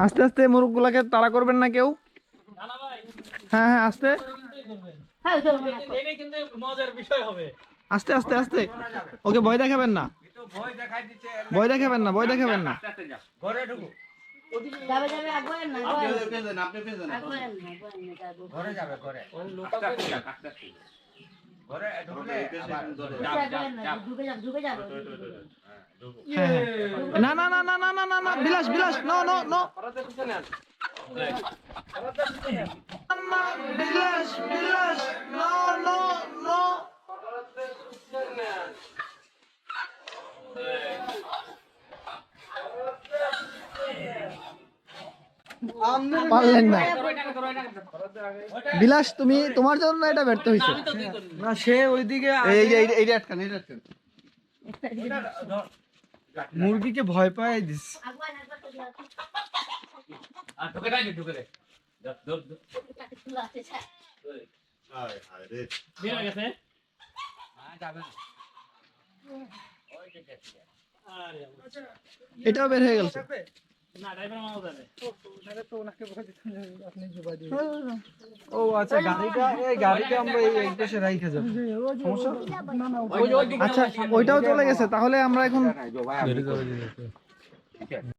আস্তে আস্তে মুরগগুলাকে তাড়া করবেন না কেউ? হ্যাঁ হ্যাঁ আস্তে। আস্তে আস্তে আস্তে। ওকে ভয় দেখাবেন না। ভয় দেখাবেন না ভয় দেখাবেন না হ্যাঁ, হ্যাঁ। না না বিলাস বিলাস নো নো নো বিলাস বিলাস নো নো নো পারলেন না বিলাস তুমি তোমার জন্য এটা ব্যর্থ হয়েছে না সে ওইদিকে এই যে এই- এইটা আটকান এইটা আটকান মুরগিকে ভয় পাই দিস ঢুকে দেয় ঢুকে দেয় এটাও বের হয়ে গেছে। ও আচ্ছা আচ্ছা ওইটাও চলে গেছে তাহলে আমরা এখন